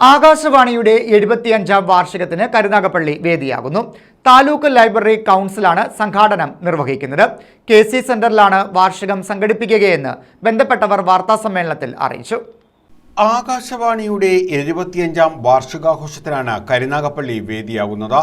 ആകാശവാണിയുടെ എഴുപത്തിയഞ്ചാം വാർഷികത്തിന് കരുനാഗപ്പള്ളി വേദിയാകുന്നു. താലൂക്ക് ലൈബ്രറി കൗൺസിലാണ് സംഘാടനം നിർവഹിക്കുന്നത്. കെ സി സെന്ററിലാണ് വാർഷികം സംഘടിപ്പിക്കുകയെന്ന് ബന്ധപ്പെട്ടവർ വാർത്താസമ്മേളനത്തിൽ അറിയിച്ചു. ആകാശവാണിയുടെ എഴുപത്തിയഞ്ചാം വാർഷികാഘോഷത്തിനാണ് കരുനാഗപ്പള്ളി വേദിയാകുന്നത്.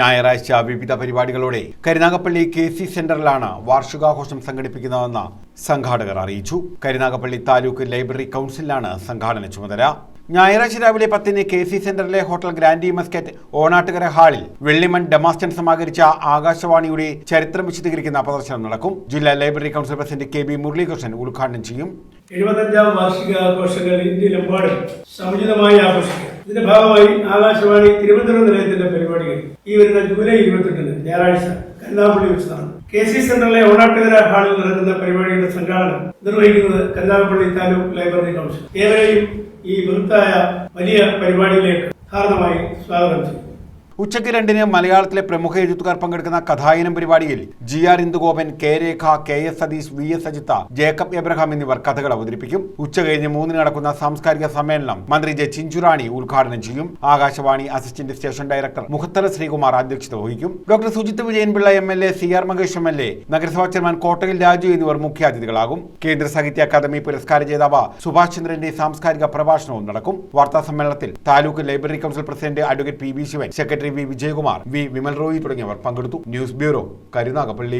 ഞായറാഴ്ച വിവിധ പരിപാടികളോടെ കരുനാഗപ്പള്ളി കെ സി സെന്ററിലാണ് വാർഷികാഘോഷം സംഘടിപ്പിക്കുന്നതെന്ന് സംഘാടകർ അറിയിച്ചു. കരുനാഗപ്പള്ളി താലൂക്ക് ലൈബ്രറി കൗൺസിലാണ് സംഘാടന ചുമതല. ഞായറാഴ്ച രാവിലെ പത്തിന് കെ സി സെന്ററിലെ ഹോട്ടൽ ഗ്രാൻഡി മസ്കറ്റ് ഓണാട്ടുകര ഹാളിൽ വെള്ളിമൺ ഡെമാസ്റ്റൻ സമാഹരിച്ച ആകാശവാണിയുടെ ചരിത്രം വിശദീകരിക്കുന്ന പ്രദർശനം നടക്കും. ജില്ലാ library council president K B Muralikrishnan ഉദ്ഘാടനം ചെയ്യും. എഴുപത്തഞ്ചാം വാർഷിക ആഘോഷങ്ങൾ ഇന്ത്യയിലെമ്പാടും സമുചിതമായി ആഘോഷിക്കുക ഇതിന്റെ ഭാഗമായി ആകാശവാണി തിരുവനന്തപുരം നിലയത്തിന്റെ പരിപാടികൾ ഈ വരുന്ന ജൂലൈ ഇരുപത്തെട്ടിന് ഞായറാഴ്ച കല്ലാപുള്ളി വെച്ച് നടന്നു കെ സി സെന്ററിലെ ഓണാട്ടുകര ഹാളിൽ നടക്കുന്ന പരിപാടിയുടെ സംഘാടനം നിർവഹിക്കുന്നത് കരുനാഗപ്പള്ളി താലൂക്ക് ലൈബ്രറി കൗൺസിൽ. ഏവരെയും ഈ ബൃഹത്തായ വലിയ പരിപാടിയിലേക്ക് ഹാർദമായി സ്വാഗതം ചെയ്യും ഉച്ചയ്ക്ക് രണ്ടിന് മലയാളത്തിലെ പ്രമുഖ എഴുത്തുകാർ പങ്കെടുക്കുന്ന കഥായനം പരിപാടിയിൽ G R Indugopan K Rekha K S Satheesh V S Ajitha Jacob Abraham എന്നിവർ കഥകൾ അവതരിപ്പിക്കും. ഉച്ച കഴിഞ്ഞ് മൂന്നിന് നടക്കുന്ന സാംസ്കാരിക സമ്മേളനം മന്ത്രി ജെ ചിഞ്ചുറാണി ഉദ്ഘാടനം ചെയ്യും. Akashvani assistant station director Mukhathala Sreekumar അധ്യക്ഷത വഹിക്കും. Doctor Sujith Vijayanpillai M L A C R Mahesh M L A നഗരസഭാ ചെയർമാൻ കോട്ടയിൽ രാജു എന്നിവർ മുഖ്യാതിഥികളാകും. കേന്ദ്ര സാഹിത്യ അക്കാദമി പുരസ്കാര ജേതാവ് സുഭാഷ് ചന്ദ്രന്റെ സാംസ്കാരിക പ്രഭാഷണവും നടക്കും. വാർത്താ സമ്മേളനത്തിൽ taluk library council president advocate P B Sivan secretary V Vijayakumar V Vimal Roy തുടങ്ങിയവർ പങ്കെടുത്തു. News bureau Karunagappally.